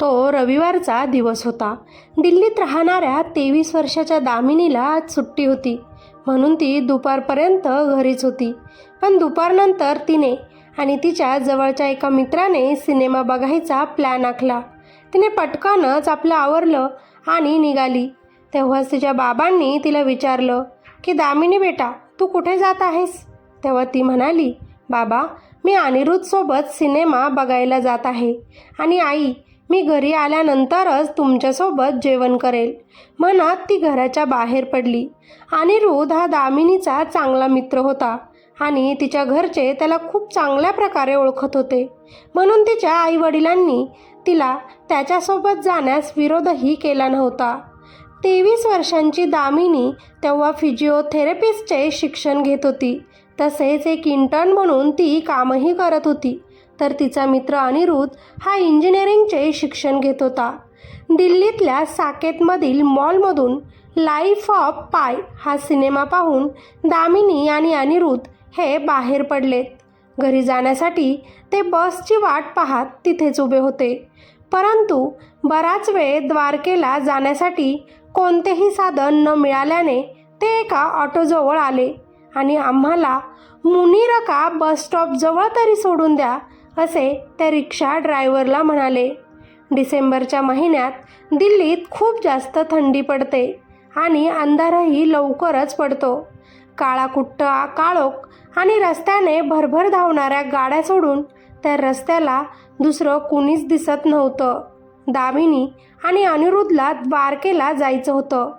तो रविवारचा दिवस होता. दिल्लीत राहणाऱ्या तेवीस वर्षाच्या दामिनीला आज सुट्टी होती. म्हणून ती दुपारपर्यंत घरीच होती. पण दुपारनंतर तिने आणि तिच्या जवळच्या एका मित्राने सिनेमा बघायचा प्लॅन आखला. तिने पटकनच आपलं आवरलं आणि निघाली. तेव्हाच तिच्या बाबांनी तिला विचारलं की दामिनी बेटा तू कुठे जात आहेस? तेव्हा ती म्हणाली बाबा मी अनिरुद्धसोबत सिनेमा बघायला जात आहे आणि आई मी घरी आल्यानंतरच तुमच्यासोबत जेवण करेल. म्हणत ती घराच्या बाहेर पडली. अनिरुद्ध हा दामिनीचा चांगला मित्र होता. आणि तिच्या घरचे त्याला खूप चांगल्या प्रकारे ओळखत होते. म्हणून तिच्या आईवडिलांनी तिला त्याच्यासोबत जाण्यास विरोधही केला नव्हता. तेवीस वर्षांची दामिनी तेव्हा फिजिओथेरपिस्टचे शिक्षण घेत होती. तसेच एक इंटर्न म्हणून ती कामही करत होती. तर तिचा मित्र अनिरुद्ध हा इंजिनिअरिंगचे शिक्षण घेत होता. दिल्लीतल्या साकेतमधील मॉलमधून लाईफ ऑफ पाय हा सिनेमा पाहून दामिनी आणि अनिरुद्ध हे बाहेर पडलेत घरी जाण्यासाठी ते बसची वाट पाहत तिथेच उभे होते. परंतु बराच वेळ द्वारकेला जाण्यासाठी कोणतेही साधन न मिळाल्याने ते एका ऑटोजवळ आले. आणि आम्हाला मुनिरका बस स्टॉपजवळ तरी सोडून द्या असे त्या रिक्षा ड्रायव्हरला म्हणाले. डिसेंबरच्या महिन्यात दिल्लीत खूप जास्त थंडी पडते आणि अंधारही लवकरच पडतो. काळाकुट्ट काळोख आणि रस्त्याने भरभर धावणाऱ्या गाड्या सोडून त्या रस्त्याला दुसरं कुणीच दिसत नव्हतं. दामिनी आणि अनिरुद्धला द्वारकेला जायचं होतं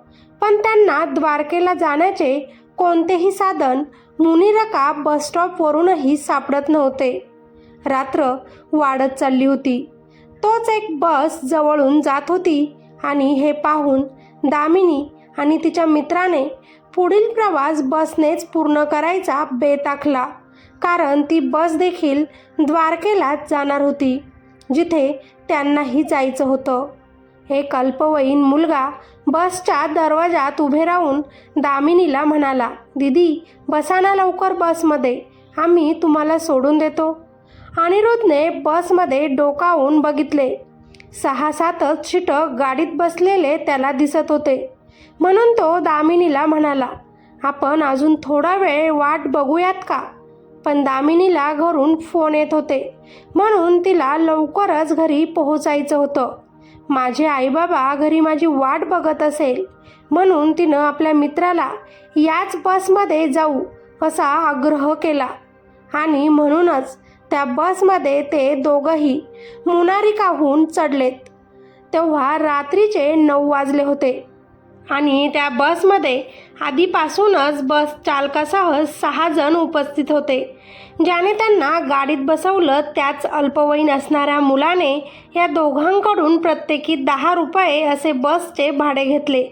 पण त्यांना द्वारकेला जाण्याचे कोणतेही साधन मुनिरका बसस्टॉपवरूनही सापडत नव्हते. रात्र वाढत चालली होती. तोच एक बस जवळून जात होती आणि हे पाहून दामिनी आणि तिच्या मित्राने पुढील प्रवास बसनेच पूर्ण करायचा बेत आखला. कारण ती बस देखील द्वारकेलाच जाणार होती जिथे त्यांनाही जायचं होतं. हे कल्पवयीन मुलगा बसच्या दरवाजात उभे राहून दामिनीला म्हणाला दीदी बसाना लवकर बसमध्ये. आम्ही तुम्हाला सोडून देतो. अनिरुद्धने बसमध्ये डोकावून बघितले. सहा सातच शिटक गाडीत बसलेले त्याला दिसत होते. म्हणून तो दामिनीला म्हणाला आपण अजून थोडा वेळ वाट बघूयात का? पण दामिनीला घरून फोन येत होते. म्हणून तिला लवकरच घरी पोहोचायचं होतं. माझे आईबाबा घरी माझी वाट बघत असेल. म्हणून तिनं आपल्या मित्राला याच बसमध्ये जाऊ असा आग्रह केला. आणि म्हणूनच त्या बसमध्ये ते दोघंही मुनारिकाहून चढलेत. तेव्हा रात्रीचे नऊ वाजले होते. आणि त्या बसमध्ये आधीपासूनच बस चालकासह सहा जण उपस्थित होते. ज्याने त्यांना गाडीत बसवलं त्याच अल्पवयीन असणाऱ्या मुलाने या दोघांकडून प्रत्येकी दहा रुपये असे बसचे भाडे घेतले.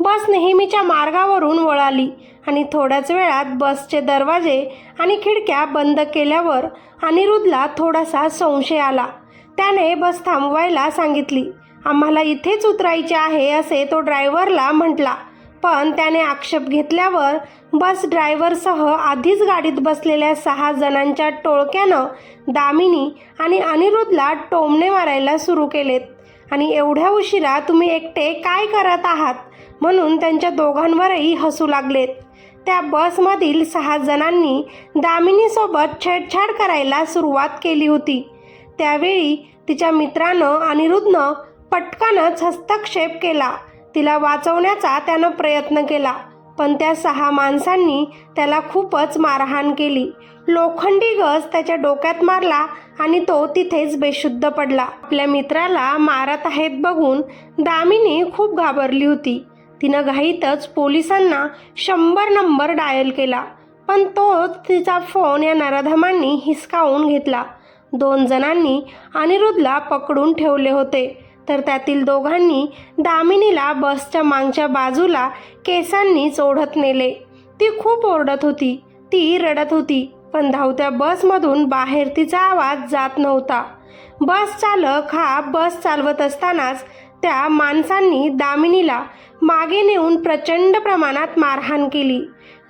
बस नेहमीच्या मार्गावरून वळाली आणि थोड्याच वेळात बसचे दरवाजे आणि खिडक्या बंद केल्यावर अनिरुद्धला थोडासा संशय आला. त्याने बस थांबवायला सांगितली. आम्हाला इथेच उतरायचे आहे असे तो ड्रायव्हरला म्हटला. पण त्याने आक्षेप घेतल्यावर बस ड्रायव्हरसह आधीच गाडीत बसलेल्या सहा जणांच्या टोळक्यानं दामिनी आणि अनिरुद्धला टोमणे मारायला सुरू केलेत. आणि एवढ्या उशिरा तुम्ही एकटे काय करत आहात? म्हणून त्यांच्या दोघांवरही हसू लागलेत. त्या बसमधील सहा जणांनी दामिनीसोबत छेडछाड करायला सुरुवात केली होती. त्यावेळी तिच्या मित्रानं अनिरुद्धनं पटकनच हस्तक्षेप केला. तिला वाचवण्याचा त्यानं प्रयत्न केला पण त्या सहा माणसांनी त्याला खूपच मारहाण केली. लोखंडी गज त्याच्या डोक्यात मारला आणि तो तिथेच बेशुद्ध पडला. आपल्या मित्राला मारत आहेत बघून दामिनी खूप घाबरली होती. तिनं घाईतच पोलिसांना शंभर नंबर डायल केला पण तोच तिचा फोन या नराधमांनी हिसकावून घेतला. दोन जणांनी अनिरुद्धला पकडून ठेवले होते. तर त्यातील दोघांनी दामिनीला बसच्या मागच्या बाजूला केसांनीच ओढत नेले. ती खूप ओरडत होती. ती रडत होती पण धावत्या बसमधून बाहेर तिचा आवाज जात नव्हता. बस चालक हा बस चालवत असतानाच त्या माणसांनी दामिनीला मागे नेऊन प्रचंड प्रमाणात मारहाण केली.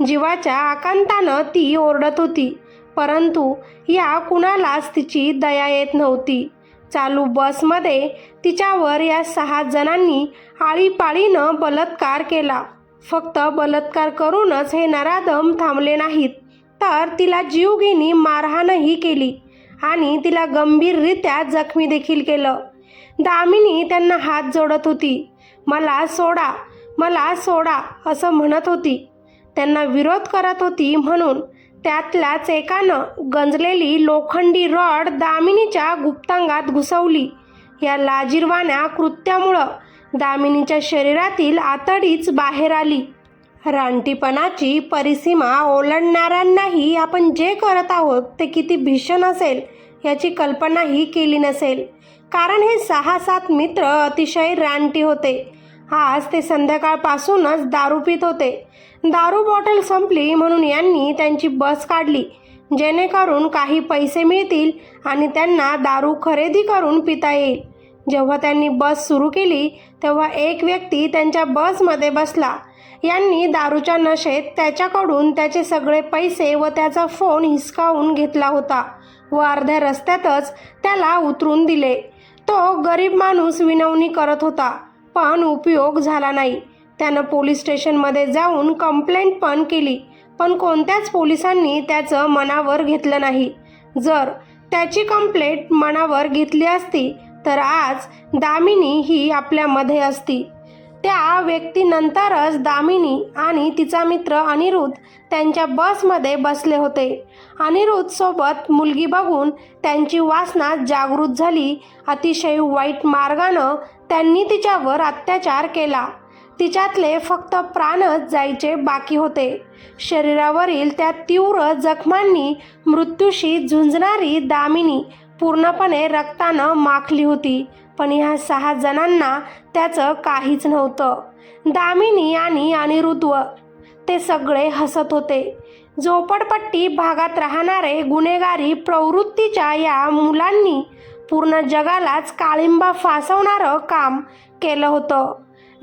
जीवाच्या आकांतानं ती ओरडत होती परंतु या कुणालाच तिची दया येत नव्हती. चालू बसमध्ये तिच्यावर या सहा जणांनी आळीपाळीनं बलात्कार केला. फक्त बलात्कार करूनच हे नराधम थांबले नाहीत तर तिला जीवघेणी मारहाणही केली आणि तिला गंभीररित्या जखमी देखील केलं. दामिनी त्यांना हात जोडत होती मला सोडा मला सोडा असं म्हणत होती. त्यांना विरोध करत होती म्हणून त्यातल्याच एकानं गंजलेली लोखंडी रॉड दामिनीच्या गुप्तांगात घुसवली. या लाजीरवाण्या कृत्यामुळं दामिनीच्या शरीरातील आतडीच बाहेर आली. रानटीपणाची परिसीमा ओलांडणाऱ्यांनाही आपण जे करत आहोत ते किती भीषण असेल याची कल्पनाही केली नसेल. कारण हे सहा सात मित्र अतिशय रानटी होते. आज ते संध्याकाळपासूनच दारू पित होते. दारू बॉटल संपली म्हणून यांनी त्यांची बस काढली जेणेकरून काही पैसे मिळतील आणि त्यांना दारू खरेदी करून पिता येईल. जेव्हा त्यांनी बस सुरू केली तेव्हा एक व्यक्ती त्यांच्या बसमध्ये बसला. यांनी दारूच्या नशेत त्याच्याकडून त्याचे सगळे पैसे व त्याचा फोन हिसकावून घेतला होता व अर्ध्या रस्त्यातच त्याला उतरून दिले. तो गरीब माणूस विनवणी करत होता. पण उपयोग झाला नाही. त्यानं पोलीस स्टेशनमध्ये जाऊन कंप्लेंट पण केली पण कोणत्याच पोलिसांनी त्याचं मनावर घेतलं नाही. जर त्याची कंप्लेंट मनावर घेतली असती तर आज दामिनी ही आपल्यामध्ये असती. त्या व्यक्तीनंतरच दामिनी आणि तिचा मित्र अनिरुद्ध त्यांच्या बसमध्ये बसले होते. अनिरुद्ध सोबत मुलगी बघून त्यांची वासना जागृत झाली. अतिशय वाईट मार्गानं त्यांनी तिच्यावर अत्याचार केला. तिच्यातले फक्त प्राणच जायचे बाकी होते. शरीरावरील त्या तीव्र जखमांनी मृत्यूशी झुंजणारी दामिनी पूर्णपणे रक्तानं माखली होती पण ह्या सहा जणांना त्याचं काहीच नव्हतं. दामिनी आणि अनिरुद्ध ते सगळे हसत होते. झोपडपट्टी भागात राहणारे गुन्हेगारी प्रवृत्तीच्या या मुलांनी पूर्ण जगालाच काळिंबा फासवणारं काम केलं होतं.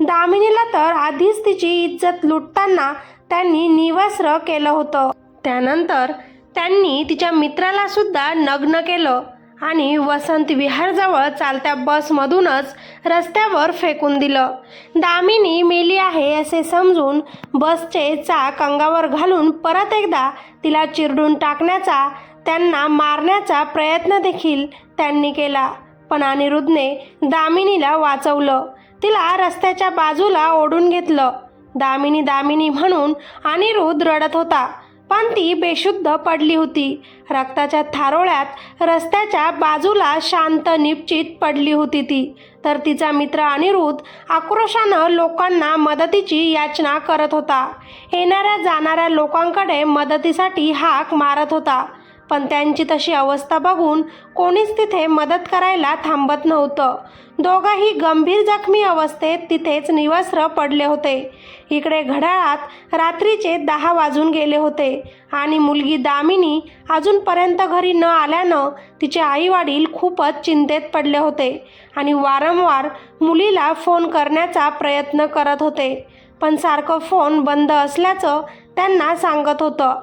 दामिनीला तर आधीच तिची इज्जत लुटताना त्यांनी निवस्त्र केलं होतं. त्यानंतर त्यांनी तिच्या मित्राला सुद्धा नग्न केलं आणि वसंत विहारजवळ चालत्या बसमधूनच रस्त्यावर फेकून दिलं. दामिनी मेली आहे असे समजून बसचे चाक अंगावर घालून परत एकदा तिला चिरडून टाकण्याचा त्यांना मारण्याचा प्रयत्न देखील त्यांनी केला. पण अनिरुद्धने दामिनीला वाचवलं. तिला रस्त्याच्या बाजूला ओढून घेतलं. दामिनी दामिनी म्हणून अनिरुद्ध रडत होता. पण ती बेशुद्ध पडली होती. रक्ताच्या थारोळ्यात रस्त्याच्या बाजूला शांत निपचित पडली होती ती. तर तिचा मित्र अनिरुद्ध आक्रोशानं लोकांना मदतीची याचना करत होता. येणाऱ्या जाणाऱ्या लोकांकडे मदतीसाठी हाक मारत होता. पण त्यांची तशी अवस्था बघून कोणीच तिथे मदत करायला थांबत नव्हतं. दोघंही गंभीर जखमी अवस्थेत तिथेच निवस्त्र पडले होते. इकडे घड्याळात रात्रीचे दहा वाजून गेले होते आणि मुलगी दामिनी अजूनपर्यंत घरी न आल्यानं तिचे आईवडील खूपच चिंतेत पडले होते आणि वारंवार मुलीला फोन करण्याचा प्रयत्न करत होते. पण सारखं फोन बंद असल्याचं त्यांना सांगत होतं.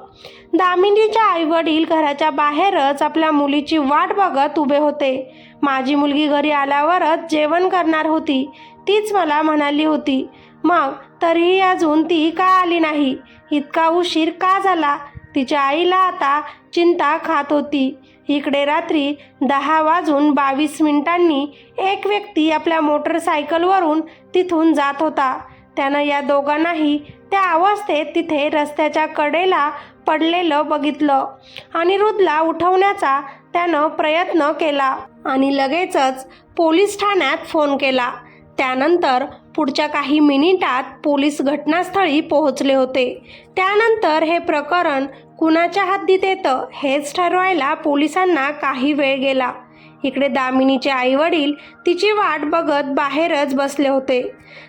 दामिनीच्या आईवडील घराच्या बाहेरच आपल्या मुलीची वाट बघत उभे होते. माझी मुलगी घरी आल्यावरच जेवण करणार होती. तीच मला म्हणाली होती. मग तरीही अजून ती का आली नाही? इतका उशीर का झाला? तिच्या आईला आता चिंता खात होती. इकडे रात्री दहा वाजून बावीस मिनिटांनी एक व्यक्ती आपल्या मोटरसायकलवरून तिथून जात होता. त्यानं या दोघांनाही त्या अवस्थेत तिथे रस्त्याच्या कडेला पडलेलं बघितलं. अनिरुद्धला उठवण्याचा त्यानं प्रयत्न केला. आणि लगेचच पोलीस ठाण्यात फोन केला. त्यानंतर पुढच्या काही मिनिटात पोलीस घटनास्थळी पोहोचले होते. त्यानंतर हे प्रकरण कुणाच्या हद्दीत येतं हेच ठरवायला पोलिसांना काही वेळ गेला. इकडे दामिनीचे आईवडील तिची वाट बघत बाहेरच बसले होते.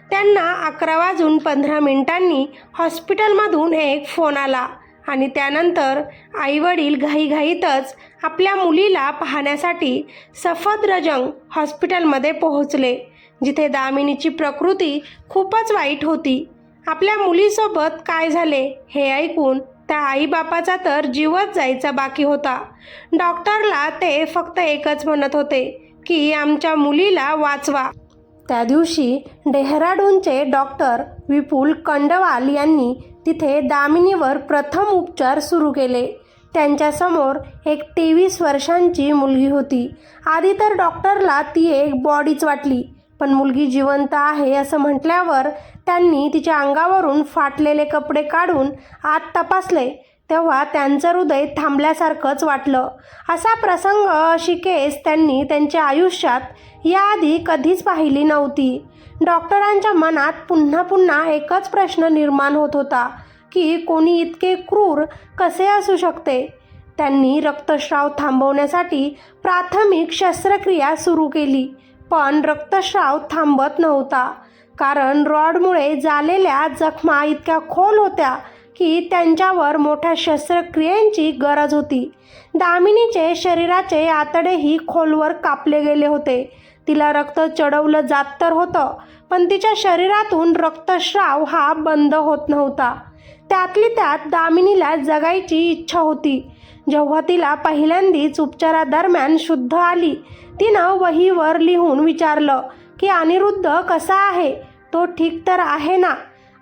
त्यांना अकरा वाजून पंधरा मिनिटांनी हॉस्पिटलमधून एक फोन आला आणि त्यानंतर आईवडील घाईघाईतच आपल्या मुलीला पाहण्यासाठी सफदरजंग हॉस्पिटलमध्ये पोहोचले जिथे दामिनीची प्रकृती खूपच वाईट होती. आपल्या मुलीसोबत काय झाले हे ऐकून त्या आईबापाचा तर जीवच जायचा बाकी होता. डॉक्टरला ते फक्त एकच म्हणत होते की आमच्या मुलीला वाचवा. त्या दिवशी डेहराडूनचे डॉक्टर विपुल कंडवाल यांनी तिथे दामिनीवर प्रथम उपचार सुरू केले. त्यांच्यासमोर एक तेवीस वर्षांची मुलगी होती. आधी तर डॉक्टरला ती एक बॉडीच वाटली पण मुलगी जिवंत आहे असं म्हटल्यावर त्यांनी तिच्या अंगावरून फाटलेले कपडे काढून आत तपासले. तेव्हा त्यांचं हृदय थांबल्यासारखंच वाटलं. असा प्रसंग अशी केस त्यांनी त्यांच्या आयुष्यात याआधी कधीच पाहिली नव्हती. डॉक्टरांच्या मनात पुन्हा पुन्हा एकच प्रश्न निर्माण होत होता की कोणी इतके क्रूर कसे असू शकते? त्यांनी रक्तस्राव थांबवण्यासाठी प्राथमिक शस्त्रक्रिया सुरू केली. पण रक्तस्राव थांबत नव्हता. कारण रॉडमुळे झालेल्या जखमा इतक्या खोल होत्या की त्यांच्यावर मोठ्या शस्त्रक्रियेची गरज होती. दामिनीचे शरीराचे आतडेही खोलवर कापले गेले होते. तिला रक्त चढवलं जात तर होतं पण तिच्या शरीरातून रक्तस्राव हा बंद होत नव्हता. त्यातली त्यात दामिनीला जगायची इच्छा होती. जेव्हा तिला पहिल्यांदीच उपचारादरम्यान शुद्ध आली तिनं वहीवर लिहून विचारलं की अनिरुद्ध कसा आहे? तो ठीक तर आहे ना?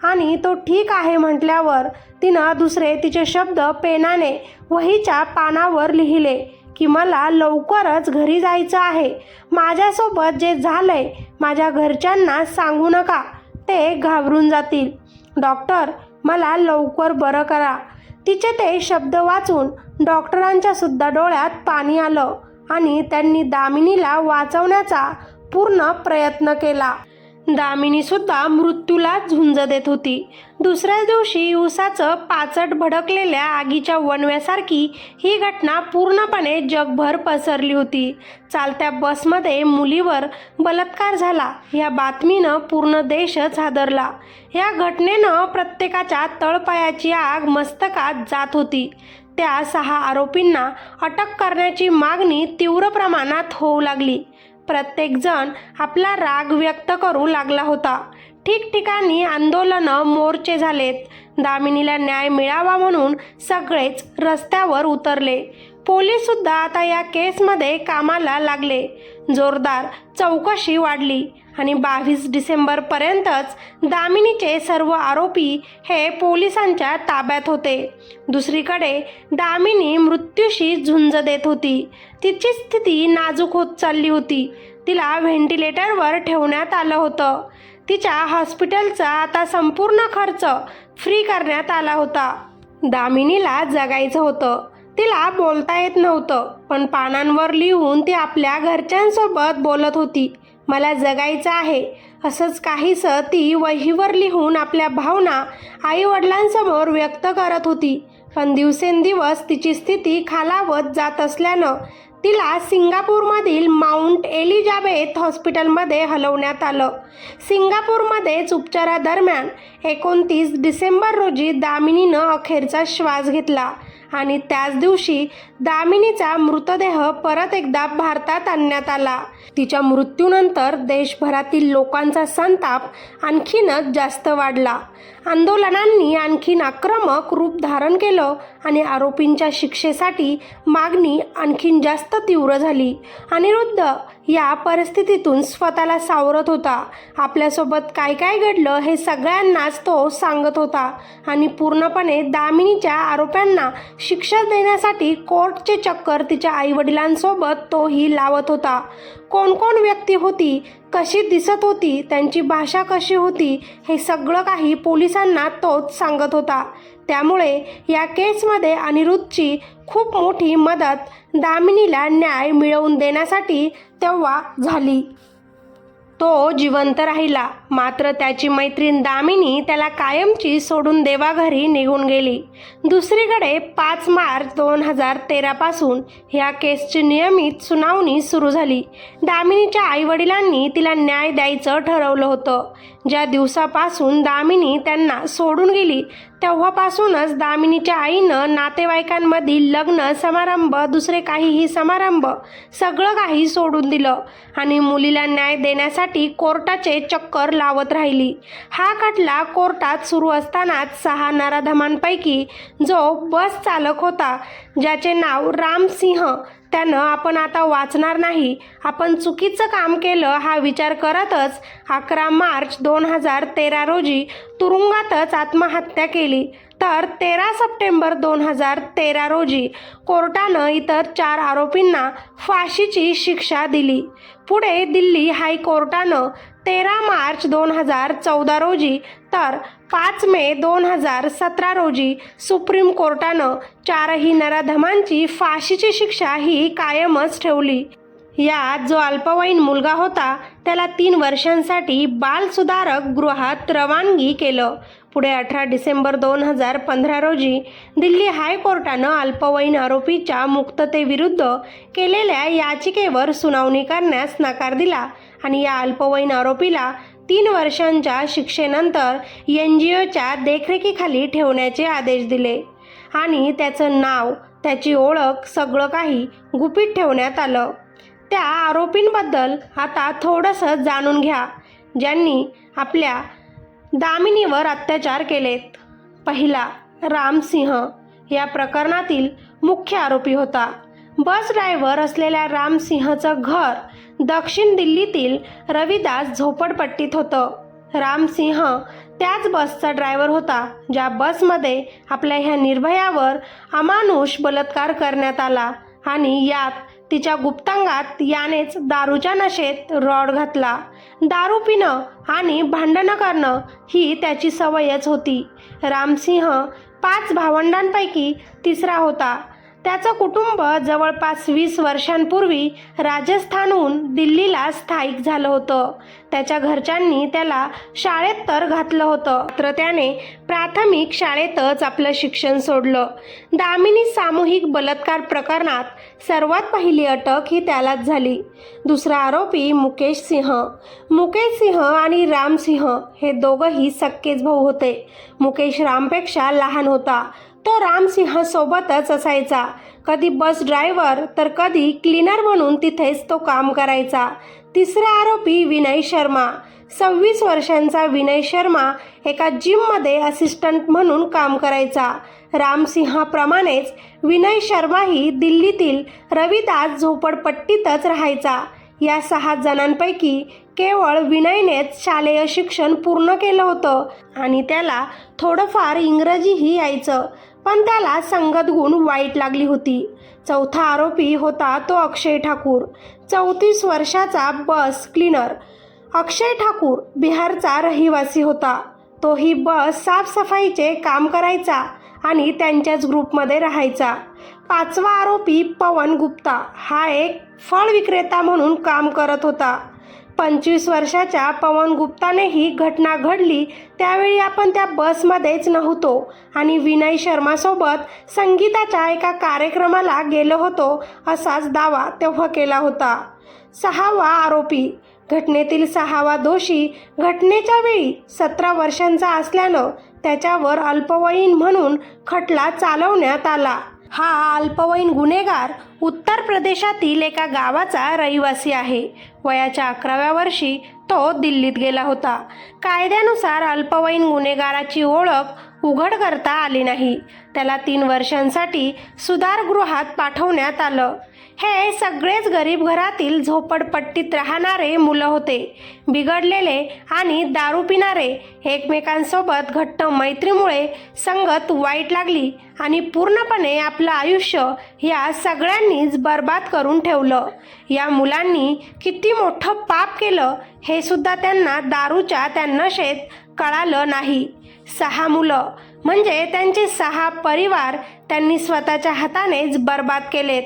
आणि तो ठीक आहे म्हटल्यावर तिनं दुसरे तिचे शब्द पेनाने वहीच्या पानावर लिहिले की मला लवकरच घरी जायचं आहे. माझ्यासोबत जे झालंय माझ्या घरच्यांना सांगू नका. ते घाबरून जातील. डॉक्टर मला लवकर बरं करा. तिचे ते शब्द वाचून डॉक्टरांच्या सुद्धा डोळ्यात पाणी आलं आणि त्यांनी दामिनीला वाचवण्याचा पूर्ण प्रयत्न केला. दामिनी सुद्धा मृत्यूला झुंज देत होती. दुसऱ्या दिवशी उसाचं पाचट भडकलेल्या आगीच्या वणव्यासारखी ही घटना पूर्णपणे जगभर पसरली होती. चालत्या बसमध्ये मुलीवर बलात्कार झाला. या बातमीनं पूर्ण देशच हादरला. या घटनेनं प्रत्येकाच्या तळपायाची आग मस्तकात जात होती. त्या सहा आरोपींना अटक करण्याची मागणी तीव्र प्रमाणात होऊ लागली. प्रत्येकजण आपला राग व्यक्त करू लागला होता. ठिकठिकाणी आंदोलनं मोर्चे झालेत. दामिनीला न्याय मिळावा म्हणून सगळेच रस्त्यावर उतरले. पोलीस सुद्धा आता या केसमध्ये कामाला लागले. जोरदार चौकशी वाढली. आणि बावीस डिसेंबरपर्यंतच दामिनीचे सर्व आरोपी हे पोलिसांच्या ताब्यात होते. दुसरीकडे दामिनी मृत्यूशी झुंज देत होती. तिची स्थिती नाजूक होत चालली होती. तिला व्हेंटिलेटरवर ठेवण्यात आलं होतं. तिच्या हॉस्पिटलचा आता संपूर्ण खर्च फ्री करण्यात आला होता. दामिनीला जगायचं होतं. तिला बोलता येत नव्हतं पण पानांवर लिहून ती आपल्या घरच्यांसोबत बोलत होती. मला जगायचं आहे. असंच काहीसं ती वहीवर लिहून आपल्या भावना आईवडिलांसमोर व्यक्त करत होती. पण दिवसेंदिवस तिची स्थिती खालावत जात असल्यानं तिला सिंगापूरमधील माउंट एलिजाबेथ हॉस्पिटलमध्ये हलवण्यात आलं. सिंगापूरमध्येच उपचारादरम्यान एकोणतीस डिसेंबर रोजी दामिनीनं अखेरचा श्वास घेतला. आणि त्याच दिवशी दामिनीचा मृतदेह परत एकदा भारतात आणण्यात आला. तिच्या मृत्यूनंतर देशभरातील लोकांचा संताप आणखीनच जास्त वाढला. आंदोलनांनी आणखीन आक्रमक रूप धारण केलं आणि आरोपींच्या शिक्षेसाठी मागणी आणखीन जास्त तीव्र झाली. अनिरुद्ध या परिस्थितीतून स्वतःला सावरत होता. आपल्यासोबत काय काय घडलं हे सगळ्यांनाच तो सांगत होता आणि पूर्णपणे दामिनीच्या आरोप्यांना शिक्षा देण्यासाठी कोर्टचे चक्कर तिच्या आईवडिलांसोबत तोही लावत होता. कोण कोण व्यक्ती होती कशी दिसत होती त्यांची भाषा कशी होती हे सगळं काही पोलिसांना तोच सांगत होता. त्यामुळे या केसमध्ये अनिरुद्धची खूप मोठी मदत दामिनीला न्याय मिळवून देण्यासाठी तेव्हा झाली. तो जिवंत राहिला. मात्र त्याची मैत्रीण दामिनी त्याला कायमची सोडून देवाघरी निघून गेली. दुसरीकडे पाच मार्च दोन हजार तेरापासून ह्या केसची नियमित सुनावणी सुरू झाली. दामिनीच्या आईवडिलांनी तिला न्याय द्यायचं ठरवलं होतं. ज्या दिवसापासून दामिनी त्यांना सोडून गेली तेव्हापासूनच दामिनीच्या आईनं नातेवाईकांमधील लग्न समारंभ दुसरे काहीही समारंभ सगळं काही सोडून दिलं आणि मुलीला न्याय देण्यासाठी कोर्टाचे चक्कर लावत राहिली. हा खटला कोर्टात सुरू असतानाच सहा नराधमांपैकी जो बस चालक होता ज्याचे नाव रामसिंह त्यानं आपण आता वाचणार नाही. आपण चुकीचं काम केलं हा विचार करतच अकरा मार्च दोन हजार तेरा रोजी तुरुंगातच आत्महत्या केली. तर तेरा सप्टेंबर दोन हजार तेरा रोजी कोर्टानं इतर चार आरोपींना फाशीची शिक्षा दिली. पुढे दिल्ली हायकोर्टानं तेरा मार्च दोन हजार चौदा रोजी तर पाच मे दोन हजार सतरा रोजी सुप्रीम कोर्टानं चारही नराधमांची फाशीची शिक्षा ही कायमच ठेवली. यात जो अल्पवयीन मुलगा होता त्याला तीन वर्षांसाठी बालसुधारक गृहात रवानगी केलं. पुढे अठरा डिसेंबर दोन हजार पंधरा रोजी दिल्ली हायकोर्टानं अल्पवयीन आरोपीच्या मुक्ततेविरुद्ध केलेल्या याचिकेवर सुनावणी करण्यास नकार दिला. आणि या अल्पवयीन आरोपीला तीन वर्षांच्या शिक्षेनंतर एन जी ओच्या देखरेखीखाली ठेवण्याचे आदेश दिले. आणि त्याचं नाव त्याची ओळख सगळं काही गुपित ठेवण्यात आलं. त्या आरोपींबद्दल आता थोडंसं जाणून घ्या ज्यांनी आपल्या दामिनीवर अत्याचार केलेत. पहिला रामसिंह. या प्रकरणातील मुख्य आरोपी होता. बस ड्रायव्हर असलेल्या रामसिंहचं घर दक्षिण दिल्लीतील रविदास झोपडपट्टीत होतं. रामसिंह त्याच बसचा ड्रायव्हर होता ज्या बसमध्ये आपल्या ह्या निर्भयावर अमानुष बलात्कार करण्यात आला आणि यात तिच्या गुप्तांगात यानेच दारूच्या नशेत रॉड घातला. दारू पिणं आणि भांडणं करणं ही त्याची सवयच होती. रामसिंह पाच भावंडांपैकी तिसरा होता. त्याचं कुटुंब जवळपास वीस वर्षांपूर्वी राजस्थानहून दिल्लीला स्थायिक झालं होतं. त्याच्या घरच्यांनी त्याला शाळेत तर घातलं होतं तर त्याने प्राथमिक शाळेतच आपलं शिक्षण सोडलं. दामिनी सामूहिक बलात्कार प्रकरणात सर्वात पहिली अटक ही त्यालाच झाली. दुसरा आरोपी मुकेश सिंह. मुकेश सिंह आणि रामसिंह हे दोघंही सक्केच भाऊ होते. मुकेश रामपेक्षा लहान होता. तो रामसिंहासोबतच असायचा. कधी बस ड्रायव्हर तर कधी क्लीनर म्हणून तिथेच तो काम करायचा. तिसरा आरोपी विनय शर्मा. सव्वीस वर्षांचा विनय शर्मा एका जिममध्ये असिस्टंट म्हणून काम करायचा. रामसिंहाप्रमाणेच विनय शर्माही दिल्लीतील रविदास झोपडपट्टीतच राहायचा. या सहा जणांपैकी केवळ विनयनेच शालेय शिक्षण पूर्ण केलं होतं आणि त्याला थोडंफार इंग्रजीही यायचं. पण त्याला संगत गुण वाईट लागली होती. चौथा आरोपी होता तो अक्षय ठाकूर. चौतीस वर्षाचा बस क्लीनर. अक्षय ठाकूर बिहारचा रहिवासी होता. तोही बस साफसफाईचे काम करायचा आणि त्यांच्याच ग्रुपमध्ये राहायचा. पाचवा आरोपी पवन गुप्ता. हा एक फळ विक्रेता म्हणून काम करत होता. पंचवीस वर्षाच्या पवन गुप्ताने ही घटना घडली त्यावेळी आपण त्या बसमध्येच नव्हतो आणि विनय शर्मासोबत संगीताच्या एका कार्यक्रमाला गेलो होतो असाच दावा तेव्हा केला होता. सहावा आरोपी. घटनेतील सहावा दोषी घटनेच्या वेळी सतरा वर्षांचा असल्यानं त्याच्यावर अल्पवयीन म्हणून खटला चालवण्यात आला. हा अल्पवयीन गुन्हेगार उत्तर प्रदेशातील एका गावाचा रहिवासी आहे. वयाच्या अकराव्या वर्षी तो दिल्लीत गेला होता. कायद्यानुसार अल्पवयीन गुन्हेगाराची ओळख उघड करता आली नाही. त्याला तीन वर्षांसाठी सुधारगृहात पाठवण्यात आलं. हे सगळेच गरीब घरातील झोपडपट्टीत राहणारे मुलं होते. बिघडलेले आणि दारू पिणारे एकमेकांसोबत घट्ट मैत्रीमुळे संगत वाईट लागली आणि पूर्णपणे आपलं आयुष्य या सगळ्यांनीच बर्बाद करून ठेवलं. या मुलांनी किती मोठं पाप केलं हे सुद्धा त्यांना दारूच्या त्या नशेत कळालं नाही. सहा मुलं म्हणजे त्यांचे सहा परिवार त्यांनी स्वतःच्या हातानेच बर्बाद केलेत.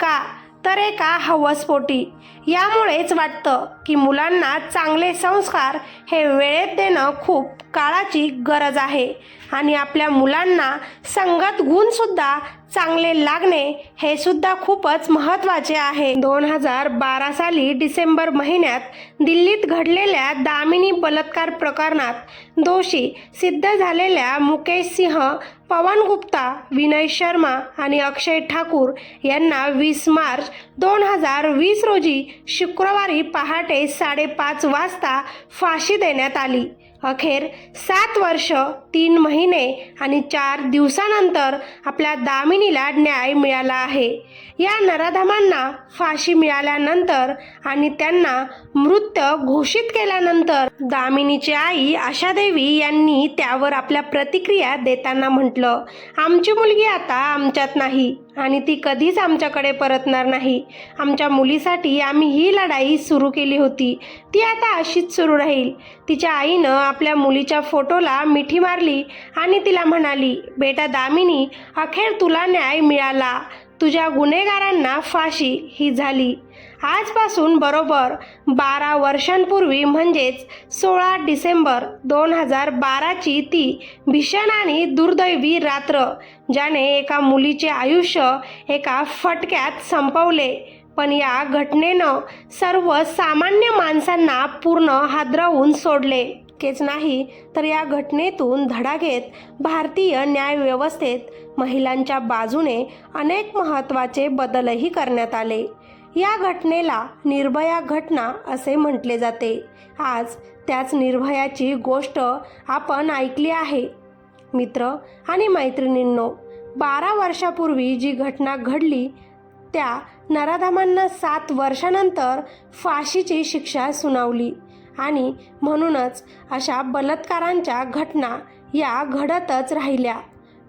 का? तर एका हवसपोटी यामुळेच वाटतं की मुलांना चांगले संस्कार हे वेळेत देणं खूप काळाची गरज आहे. आणि आपल्या मुलांना संगत गुणसुद्धा चांगले लागणे हे सुद्धा खूपच महत्त्वाचे आहे. दोन हजार बारा साली डिसेंबर महिन्यात दिल्लीत घडलेल्या दामिनी बलात्कार प्रकरणात दोषी सिद्ध झालेल्या मुकेश सिंह पवन गुप्ता विनय शर्मा आणि अक्षय ठाकूर यांना वीस मार्च दोन हजार वीस रोजी शुक्रवारी पहाटे साडेपाच वाजता फाशी देण्यात आली. अखेर सात वर्ष तीन महिने आणि चार दिवसानंतर आपल्या दामिनीला न्याय मिळाला आहे. या नराधमांना फाशी मिळाल्यानंतर आणि त्यांना मृत घोषित केल्यानंतर दामिनीची आई आशादेवी यांनी त्यावर आपल्या प्रतिक्रिया देताना म्हटलं आमची मुलगी आता आमच्यात नाही. आणि ती कधीच आमच्याकडे परतणार नाही. आमच्या मुलीसाठी आम्ही ही लढाई सुरू केली होती. ती आता अशीच सुरू राहील. तिच्या आईनं आपल्या मुलीच्या फोटोला मिठी मारली आणि तिला म्हणाली बेटा दामिनी अखेर तुला न्याय मिळाला. तुझ्या गुन्हेगारांना फाशी ही झाली. आजपासून बरोबर बारा वर्षांपूर्वी म्हणजेच सोळा डिसेंबर दोन हजार बाराची ती भीषण आणि दुर्दैवी रात्र ज्याने एका मुलीचे आयुष्य एका फटक्यात संपवले. पण या घटनेनं सर्व सामान्य माणसांना पूर्ण हादरवून सोडले. इतकेच नाही तर या घटनेतून धडा घेत भारतीय न्यायव्यवस्थेत महिलांच्या बाजूने अनेक महत्त्वाचे बदलही करण्यात आले. या घटनेला निर्भया घटना असे म्हटले जाते. आज त्याच निर्भयाची गोष्ट आपण ऐकली आहे. मित्र आणि मैत्रिणींनो बारा वर्षापूर्वी जी घटना घडली त्या नराधमांना सात वर्षानंतर फाशीची शिक्षा सुनावली. आणि म्हणूनच अशा बलात्कारांच्या घटना या घडतच राहिल्या.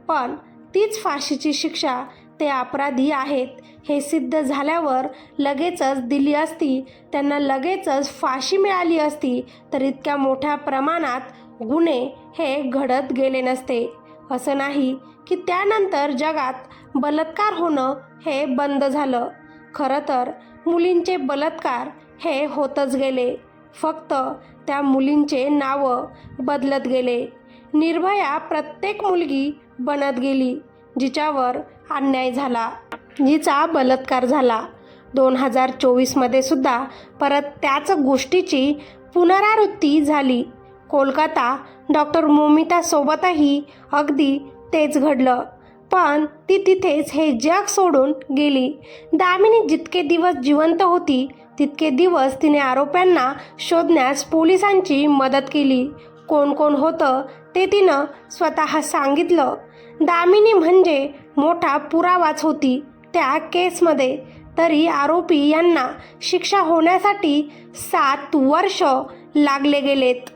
पण तीच फाशीची शिक्षा ते अपराधी आहेत हे सिद्ध झाल्यावर लगेचच दिली असती त्यांना लगेचच फाशी मिळाली असती तर इतक्या मोठ्या प्रमाणात गुन्हे हे घडत गेले नसते. असं नाही की त्यानंतर जगात बलात्कार होणं हे बंद झालं. खरं तर मुलींचे बलात्कार हे होतच गेले. फक्त त्या मुलींचे नावं बदलत गेले. निर्भया प्रत्येक मुलगी बनत गेली जिच्यावर अन्याय झाला. जिचा बलात्कार झाला. दोन हजार चोवीसमध्ये सुद्धा परत त्याच गोष्टीची पुनरावृत्ती झाली. कोलकाता डॉक्टर मोमितासोबतही अगदी तेच घडलं. पण ती तिथेच हे जग सोडून गेली. दामिनी जितके दिवस जिवंत होती तितके दिवस तिने आरोप्यांना शोधण्यास पोलिसांची मदत केली. कोण कोण होतं ते तिनं स्वतः सांगितलं. दामिनी म्हणजे मोठा पुरावाच होती त्या केसमध्ये. तरी आरोपी यांना शिक्षा होण्यासाठी सात वर्ष लागले गेलेत.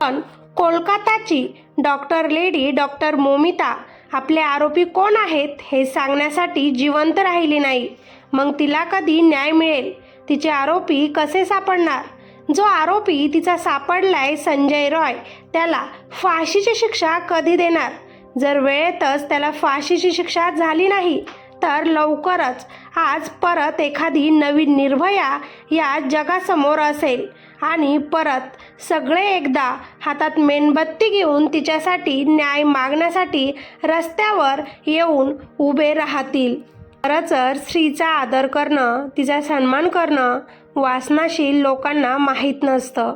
पण कोलकाताची डॉक्टर लेडी डॉक्टर मोमिता आपले आरोपी कोण आहेत हे सांगण्यासाठी जिवंत राहिली नाही. मग तिला कधी न्याय मिळेल? तिचे आरोपी कसे सापडणार? जो आरोपी तिचा सापडलाय संजय रॉय त्याला फाशीची शिक्षा कधी देणार? जर वेळेतच त्याला फाशीची शिक्षा झाली नाही तर लवकरच आज परत एखादी नवीन निर्भया या जगासमोर असेल आणि परत सगळे एकदा हातात मेणबत्ती घेऊन तिच्यासाठी न्याय मागण्यासाठी रस्त्यावर येऊन उभे राहतील. खरंच तर स्त्रीचा आदर करणं तिचा सन्मान करणं वासनाशील लोकांना माहीत नसतं.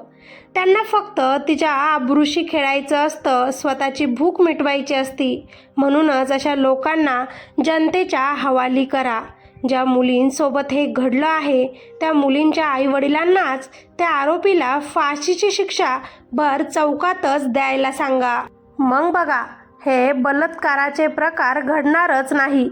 त्यांना फक्त तिच्या आबरूशी खेळायचं असतं स्वतःची भूक मिटवायची असती. म्हणूनच अशा लोकांना जनतेच्या हवाली करा. ज्या मुलींसोबत हे घडलं आहे त्या मुलींच्या आईवडिलांनाच त्या आरोपीला फाशीची शिक्षा भर चौकातच द्यायला सांगा. मग बघा हे बलात्काराचे प्रकार घडणारच नाही.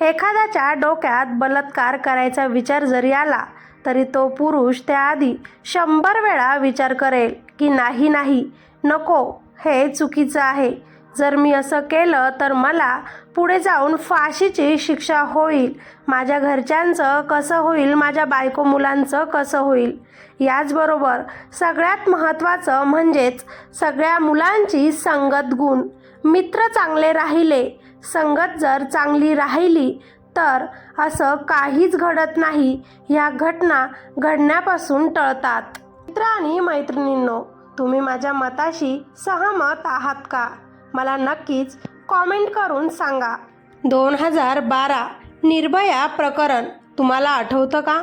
एखाद्याच्या डोक्यात बलात्कार करायचा विचार जरी आला तरी तो पुरुष त्याआधी शंभर वेळा विचार करेल की नाही नाही नको हे चुकीचं आहे. जर मी असं केलं तर मला पुढे जाऊन फाशीची शिक्षा होईल. माझ्या घरच्यांचं कसं होईल? माझ्या बायको मुलांचं कसं होईल? याचबरोबर सगळ्यात महत्त्वाचं म्हणजेच सगळ्या मुलांची संगत गुण. मित्र चांगले राहिले संगत जर चांगली राहिली तर असं काहीच घडत नाही. ह्या घटना घडण्यापासून टळतात. मित्र आणि मैत्रिणींनो तुम्ही माझ्या मताशी सहमत आहात का? मला नक्कीच कॉमेंट करून सांगा. दोन हजार बारा निर्भया प्रकरण तुम्हाला आठवतं का?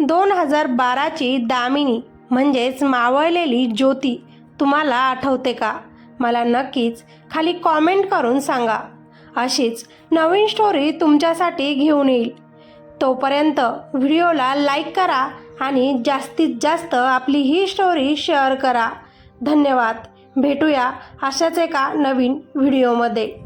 दोन हजार बाराची दामिनी म्हणजेच मावळलेली ज्योती तुम्हाला आठवते का? मला नक्कीच खाली कॉमेंट करून सांगा. अशीच नवीन स्टोरी तुमच्यासाठी घेऊन येईल. तोपर्यंत व्हिडिओला लाईक करा आणि जास्तीत जास्त आपली ही स्टोरी शेअर करा. धन्यवाद. भेटूया अशाच एका नवीन व्हिडिओमध्ये